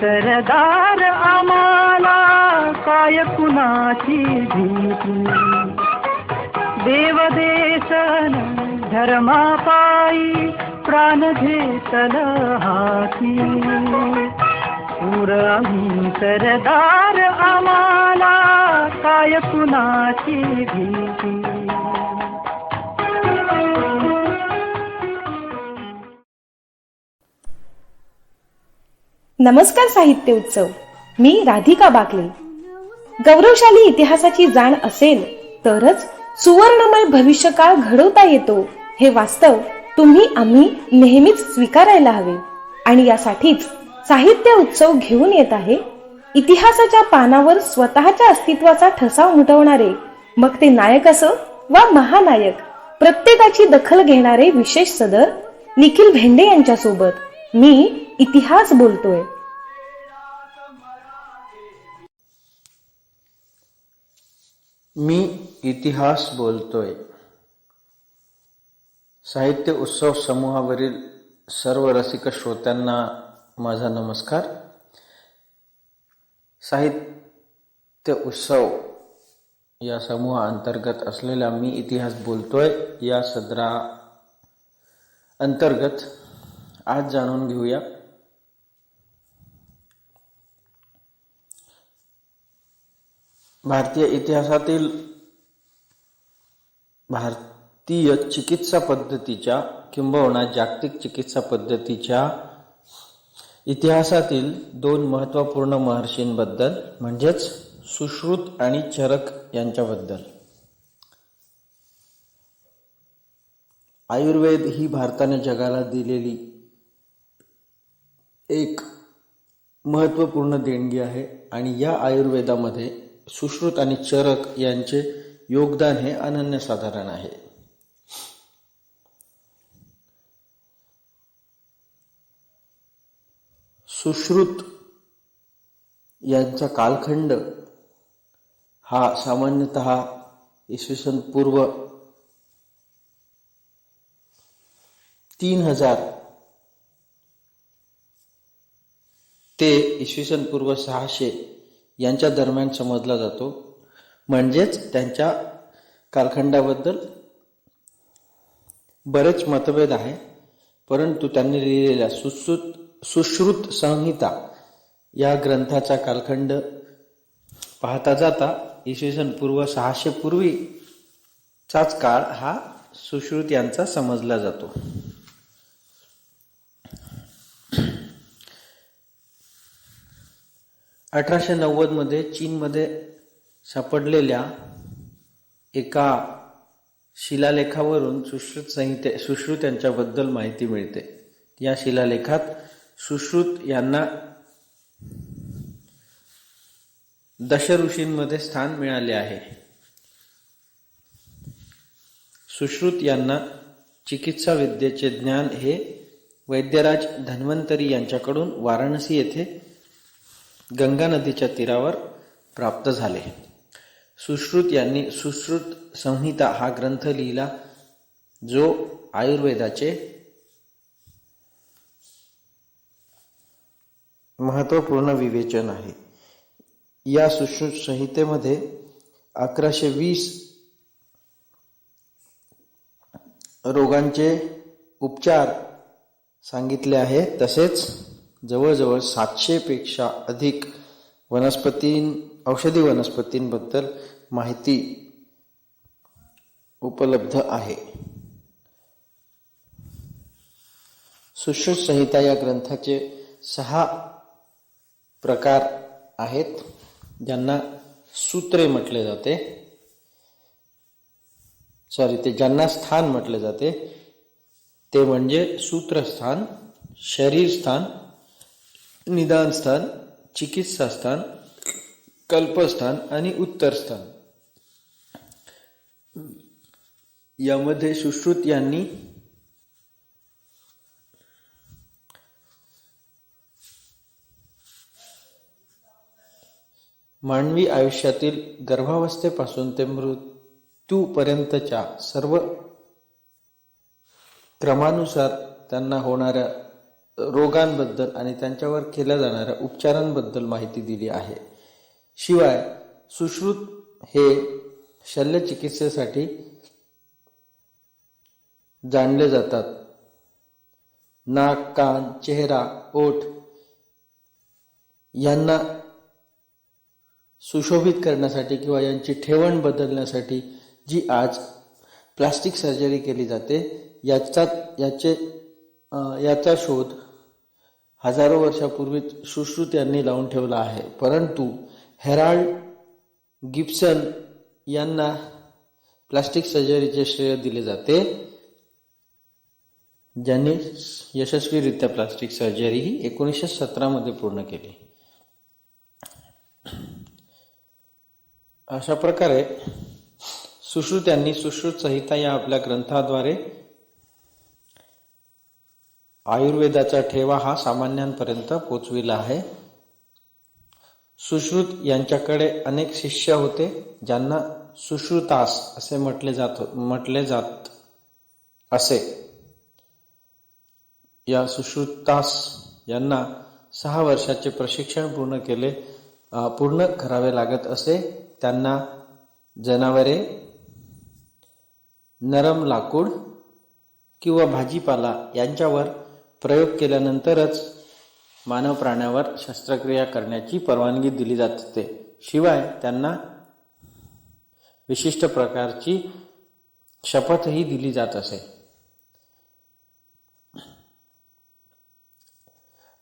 सरदार आम्हाला काय कुणाची भीती? देवदेशन धर्मापायी प्राण घेतल हाती पुर आम्ही सरदार आम्हाला काय कुणाची भीती? नमस्कार साहित्य उत्सव. मी राधिका बाकले. गौरवशाली इतिहासाची जाण असेल तरच सुवर्णमय भविष्यकाळ घडवता येतो हे वास्तव तुम्ही आम्ही नेहमीच स्वीकारायला हवे. आणि यासाठीच साहित्य उत्सव घेऊन येत आहे. इतिहासाच्या पानावर स्वतःच्या अस्तित्वाचा ठसा उमटवणारे मग ते नायक असो वा महानायक प्रत्येकाची दखल घेणारे विशेष सदर निखिल भेंडे यांच्या सोबत मी इतिहास बोलतोय. मी इतिहास बोलतोय. साहित्य उत्सव समूहावरील सर्व रसिक श्रोत्यांना माझा नमस्कार. साहित्य उत्सव या समूहाअंतर्गत असलेला मी इतिहास बोलतोय या सदरा अंतर्गत आज जाणून घेऊया. भारतीय इतिहासातील भारतीय चिकित्सा पद्धतीच्या किंबहुना जागतिक चिकित्सा पद्धतीच्या इतिहासातील दोन महत्त्वपूर्ण महर्षींबद्दल म्हणजेच सुश्रुत आणि चरक यांच्याबद्दल. आयुर्वेद ही भारताने जगाला दिलेली एक महत्त्वपूर्ण देणगी आहे आणि या आयुर्वेदामध्ये सुश्रुत आणि चरक यांचे योगदान हे अनन्यसाधारण आहे. सुश्रुत यांचा कालखंड हा सामान्यतः इसवी सन पूर्व तीन हजार ते इसवी सन पूर्व सहाशे यांच्या दरम्यान समजला जातो. म्हणजेच त्यांच्या कालखंडाबद्दल बरेच मतभेद आहे परंतु त्यांनी लिहिलेल्या सुश्रुत सुश्रुत संहिता या ग्रंथाचा कालखंड पाहता जाता इसवी सन पूर्व सहाशे पूर्वीचाच काळ हा सुश्रुत यांचा समजला जातो. अठराशे नव्वदमध्ये चीनमध्ये सापडलेल्या एका शिलालेखावरून सुश्रुत संहिते सुश्रुत यांच्याबद्दल माहिती मिळते. या शिलालेखात सुश्रुत यांना दशऋषींमध्ये स्थान मिळाले आहे. सुश्रुत यांना चिकित्सा विद्येचे ज्ञान हे वैद्यराज धन्वंतरी यांच्याकडून वाराणसी येथे गंगा नदीच्या तीरावर प्राप्त झाले. सुश्रुत यांनी सुश्रुत संहिता हा ग्रंथ लिहिला जो आयुर्वेदाचे महत्त्वपूर्ण विवेचन आहे. या सुश्रुत संहितेमध्ये अकराशे वीस रोगांचे उपचार सांगितले आहेत तसेच जवळजवळ सातशेपेक्षा अधिक वनस्पतीं औषधी वनस्पतींबद्दल माहिती उपलब्ध आहे. सुश्रुत संहिता या ग्रंथाचे सहा प्रकार आहेत ज्यांना सूत्रे म्हटले जाते. सॉरी ते ज्यांना स्थान म्हटले जाते ते म्हणजे सूत्रस्थान शरीरस्थान निदानस्थान निदान स्थान चिकित्सा स्थान कल्पस्थान आणि उत्तर स्थान. यामध्ये सुश्रुत यांनी मानवी आयुष्यातील गर्भावस्थेपासून ते मृत्यूपर्यंतच्या सर्व क्रमानुसार त्यांना होणाऱ्या रोगांबद्दल आणि त्यांच्यावर केल्या जाणाऱ्या उपचारांबद्दल माहिती दिली आहे. शिवाय सुश्रुत हे शल्यचिकित्सेसाठी जाणले जातात. नाक कान चेहरा ओठ यांना सुशोभित करण्यासाठी किंवा यांची ठेवण बदलण्यासाठी जी आज प्लास्टिक सर्जरी केली जाते याचा याचे याचा शोध हजारो वर्षापूर्वी सुश्रुत यांनी लावून ठेवला आहे. परंतु हेराल्ड गिब्सन यांना प्लास्टिक सर्जरीचे श्रेय दिले जाते. ज्यांनी यशस्वीरित्या प्लास्टिक सर्जरी ही एकोणीसशे सतरामध्ये पूर्ण केली. अशा प्रकारे सुश्रुत यांनी सुश्रुत संहिता या आपल्या ग्रंथाद्वारे आयुर्वेदाचा ठेवा हा सामान्यांपर्यंत पोचविला आहे. सुश्रुत यांच्याकडे अनेक शिष्य होते ज्यांना सुश्रुतास असे म्हटले जात म्हटले जात असे. या सुश्रुतास यांना सहा वर्षाचे प्रशिक्षण पूर्ण केले पूर्ण करावे लागत असे. त्यांना जनावरे नरम लाकूड किंवा भाजीपाला यांच्यावर प्रयोग केल्यानंतरच मानव प्राण्यावर शस्त्रक्रिया करण्याची परवानगी दिली जात असते शिवाय त्यांना विशिष्ट प्रकारची शपथही दिली जात असे.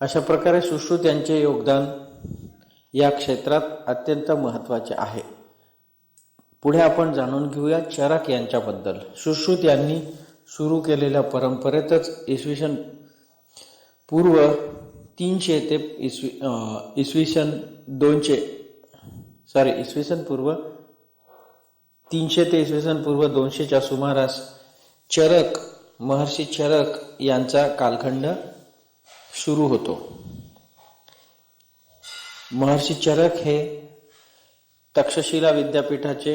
अशा प्रकारे सुश्रुत यांचे योगदान या क्षेत्रात अत्यंत महत्त्वाचे आहे. पुढे आपण जाणून घेऊया चरक यांच्याबद्दल. सुश्रुत यांनी सुरू केलेल्या परंपरेतच इसवी सन पूर्व तीनशे ते इसवी इसवी सन दोनशे सॉरी इसवी सन पूर्व तीनशे ते इसवी सन पूर्व दोनशेच्या सुमारास चरक महर्षी चरक यांचा कालखंड सुरू होतो. महर्षी चरक हे तक्षशिला विद्यापीठाचे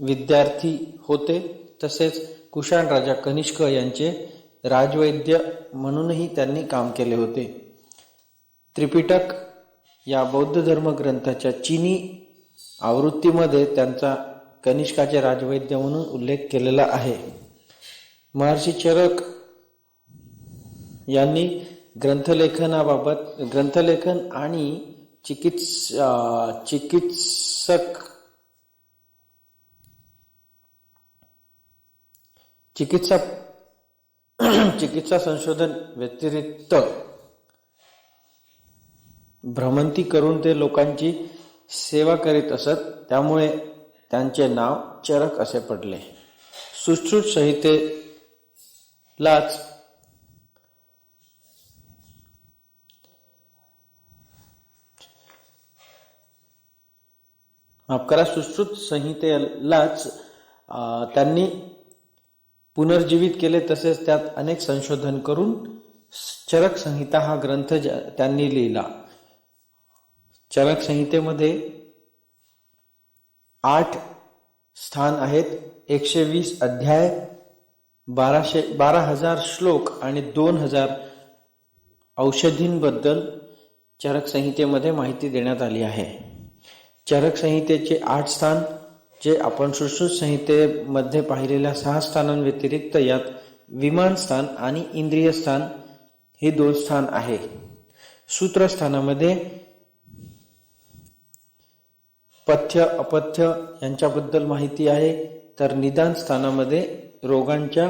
विद्यार्थी होते. तसेच कुशाण राजा कनिष्क यांचे राजवैद्य म्हणूनही त्यांनी काम केले होते. त्रिपिटक या बौद्ध धर्म ग्रंथाच्या चीनी आवृत्तीमध्ये त्यांचा कनिष्काचे राजवैद्य म्हणून उल्लेख केलेला आहे. महर्षी चरक यांनी ग्रंथलेखनाबाबत ग्रंथलेखन आणि चिकित्स चिकित्सक चिकित्सा चिकित्सा संशोधन व्यतिरिक्त भ्रमंती करून ते लोकांची सेवा करीत असत त्यामुळे त्यांचे नाव चरक असे पडले. सुश्रुत संहितेलाच माफ सुश्रुत संहितेलाच त्यांनी पुनर्जीवित केले तसेच त्यात अनेक संशोधन करून चरक संहिता हा ग्रंथ त्यांनी लिहिला. चरक संहितेमध्ये आठ स्थान आहेत. एकशे वीस अध्याय बाराशे बारा हजार श्लोक आणि दोन हजार औषधींबद्दल चरक संहितेमध्ये माहिती देण्यात आली आहे. चरक संहितेचे आठ स्थान जे आपण सुश्रुत संहितेमध्ये पाहिलेल्या सहा स्थानांव्यतिरिक्त यात विमान स्थान आणि इंद्रिय स्थान हे दोन स्थान आहे. सूत्रस्थानामध्ये पथ्य अपथ्य यांच्याबद्दल माहिती आहे तर निदान स्थानामध्ये रोगांच्या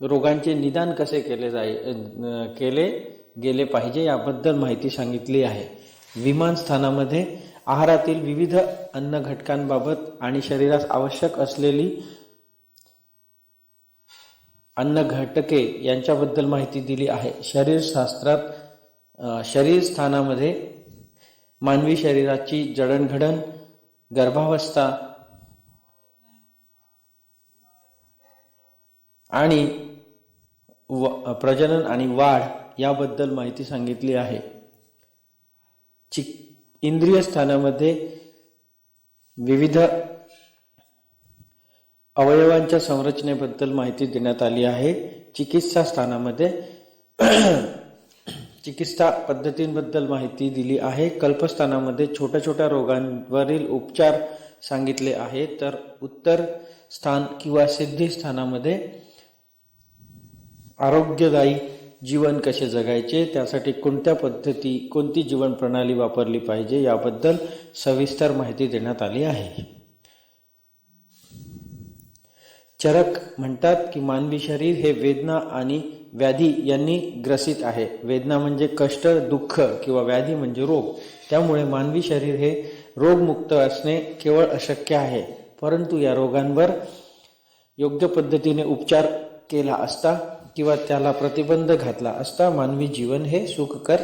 रोगांचे निदान कसे केले जाय केले गेले पाहिजे याबद्दल माहिती सांगितली आहे. विमान स्थानामध्ये आहारातील विविध अन्न घटकांबाबत आणि शरीरास आवश्यक असलेली अन्न घटके यांच्याबद्दल माहिती दिली आहे. शरीरशास्त्रात शरीरस्थानामध्ये शरीर स्थानामध्ये मानवी शरीराची जडणघडण गर्भावस्था आणि व प्रजनन आणि वाढ याबद्दल माहिती सांगितली आहे. चिक इंद्रिय स्थानामध्ये विविध अवयवांच्या संरचनेबद्दल माहिती देण्यात आली आहे. चिकित्सा स्थानामध्ये चिकित्सा पद्धतींबद्दल माहिती दिली आहे. कल्पस्थानामध्ये छोट्या छोट्या रोगांवरील उपचार सांगितले आहे. तर उत्तर स्थान किंवा सिद्धी स्थानामध्ये आरोग्यदायी जीवन कसे जगायचे त्यासाठी कोणत्या पद्धती कोणती जीवन प्रणाली वापरली पाहिजे याबद्दल सविस्तर माहिती देण्यात आली आहे. चरक म्हणतात की मानवी शरीर हे वेदना आणि व्याधी यांनी ग्रसित आहे. वेदना म्हणजे कष्ट दुःख किंवा व्याधी म्हणजे रोग. त्यामुळे मानवी शरीर हे रोगमुक्त असणे केवळ अशक्य आहे. परंतु या रोगांवर योग्य पद्धतीने उपचार केला असता किंवा त्याला प्रतिबंध घातला असता मानवी जीवन हे सुखकर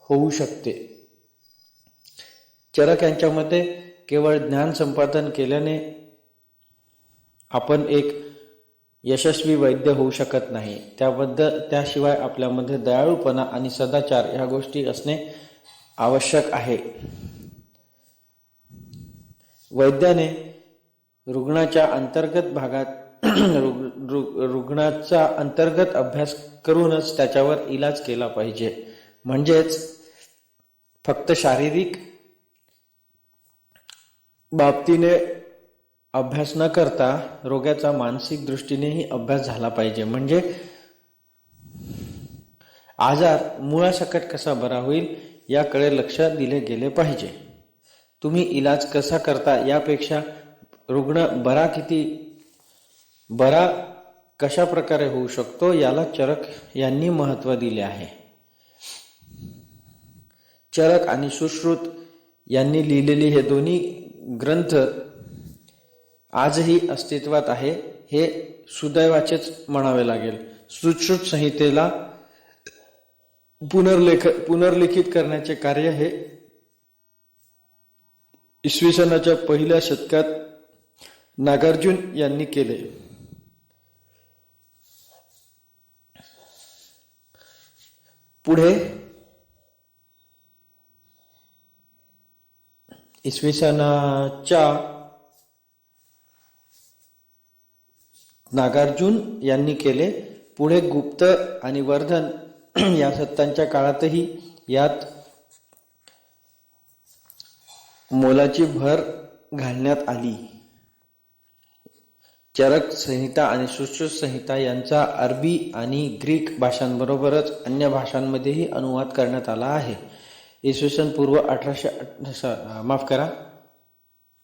होऊ शकते. चरक यांच्या मते केवळ ज्ञान संपादन केल्याने आपण एक यशस्वी वैद्य होऊ शकत नाही. त्याबद्दल त्याशिवाय आपल्यामध्ये दयाळूपणा आणि सदाचार ह्या गोष्टी असणे आवश्यक आहे. वैद्याने रुग्णाच्या अंतर्गत भागात रुग्णाचा अंतर्गत अभ्यास करूनच त्याच्यावर इलाज केला पाहिजे. म्हणजेच फक्त शारीरिक बाबतीने अभ्यास न करता रोग्याचा मानसिक दृष्टीनेही अभ्यास झाला पाहिजे. म्हणजे आजार मुळासकट कसा बरा होईल याकडे लक्ष दिले गेले पाहिजे. तुम्ही इलाज कसा करता यापेक्षा रुग्ण बरा किती बरा कशा प्रकारे होऊ शकतो याला चरक यांनी महत्त्व दिले आहे. चरक आणि सुश्रुत यांनी लिहिलेले हे दोन्ही ग्रंथ आजही अस्तित्वात आहे. हे सुदैवाचेच म्हणावे लागेल. सुश्रुत संहितेला पुनर्लेख पुनर्लिखित करण्याचे कार्य हे इसवी सनाच्या पहिल्या शतकात नागार्जुन यांनी केले. पुढे इसवी सनाच्या नागार्जुन यांनी केले. पुढे गुप्त आणि वर्धन या सत्तांच्या काळातही यात मोलाची भर घालण्यात आली. चरक संहिता आणि सुश्रुत संहिता यांचा अरबी आणि ग्रीक भाषांबरोबरच अन्य भाषांमध्येही अनुवाद करण्यात आला आहे. इसवी सन पूर्व अठराशे अठ- स- माफ करा.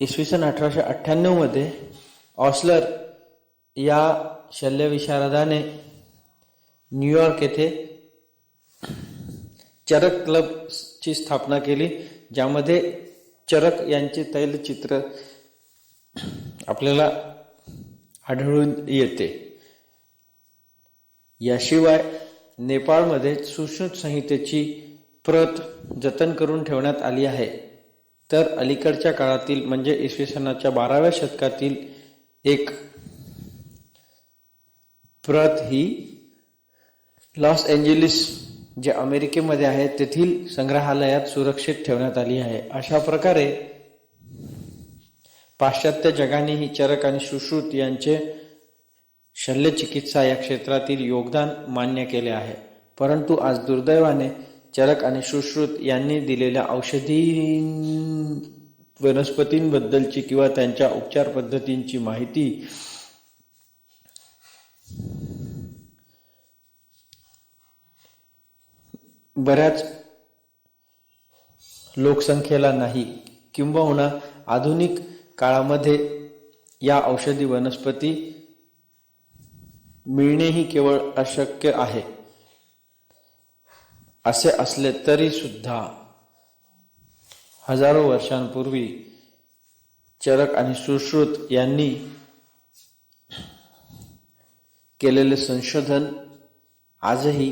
इसवी सन अठराशे अठ्ठ्याण्णवमध्ये ऑस्लर या शल्यविशारदाने न्यूयॉर्क येथे चरक क्लबची स्थापना केली ज्यामध्ये चरक यांचे तैलचित्र आपल्याला आढळून येते. याशिवाय नेपाळमध्ये सुश्रुत संहितेची प्रत जतन करून ठेवण्यात आली आहे. तर अलीकडच्या काळातील म्हणजे इसवी सनाच्या बाराव्या शतकातील एक प्रत ही लॉस एंजेलिस जे अमेरिकेमध्ये आहे तेथील संग्रहालयात सुरक्षित ठेवण्यात आली आहे. अशा प्रकारे पाश्चात्य जगानेही चरक आणि सुश्रुत यांचे शल्यचिकित्सा या क्षेत्रातील योगदान मान्य केले आहे. परंतु आज दुर्दैवाने चरक आणि सुश्रुत यांनी दिलेल्या औषधी वनस्पतींबद्दलची किंवा त्यांच्या उपचार पद्धतींची माहिती बऱ्याच लोकसंख्येला नाही किंबहुना आधुनिक काळामध्ये या औषधी वनस्पती मिळणेही केवळ अशक्य आहे. असे असले तरी सुद्धा हजारो वर्षांपूर्वी चरक आणि सुश्रुत यांनी केलेले संशोधन आजही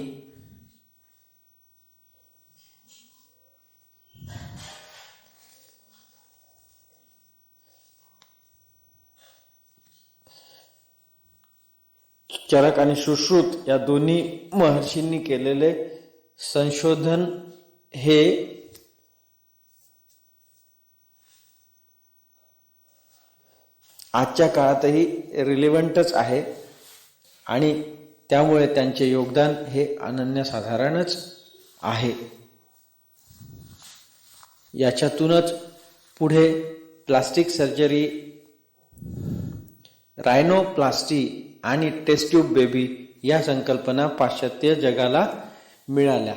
चरक आणि सुश्रुत या दोन्ही महर्षींनी केलेले संशोधन हे आजच्या काळातही रिलेव्हंटच आहे आणि त्यामुळे त्यांचे योगदान हे अनन्यसाधारणच आहे. याच्यातूनच पुढे प्लास्टिक सर्जरी रायनोप्लास्टी आणि टेस्ट ट्यूब बेबी या संकल्पना पाश्चात्य जगाला मिळाल्या.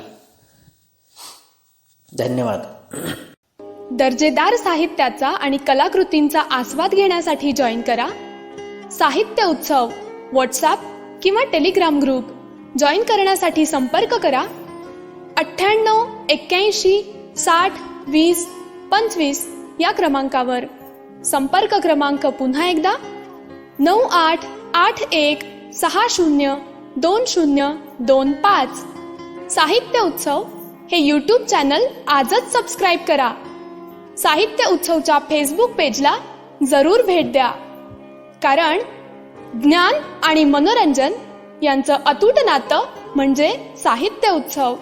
धन्यवाद. दर्जेदार साहित्याचा आणि कलाकृतींचा आस्वाद घेण्यासाठी जॉईन करा. साहित्य उत्सव व्हॉट्सअप किंवा टेलिग्राम ग्रुप जॉईन करण्यासाठी संपर्क करा. अठ्ठ्याण्णव एक्क्याऐंशी साठ वीस पंचवीस या क्रमांकावर. संपर्क क्रमांक पुन्हा एकदा. नऊ आठ आठ एक सहा शून्य दोन शून्य दोन पाच. साहित्य उत्सव हे यूट्यूब चॅनल आजच सबस्क्राईब करा. साहित्य उत्सवच्या फेसबुक पेजला जरूर भेट द्या. कारण ज्ञान आणि मनोरंजन यांचं अतूट नातं म्हणजे साहित्य उत्सव.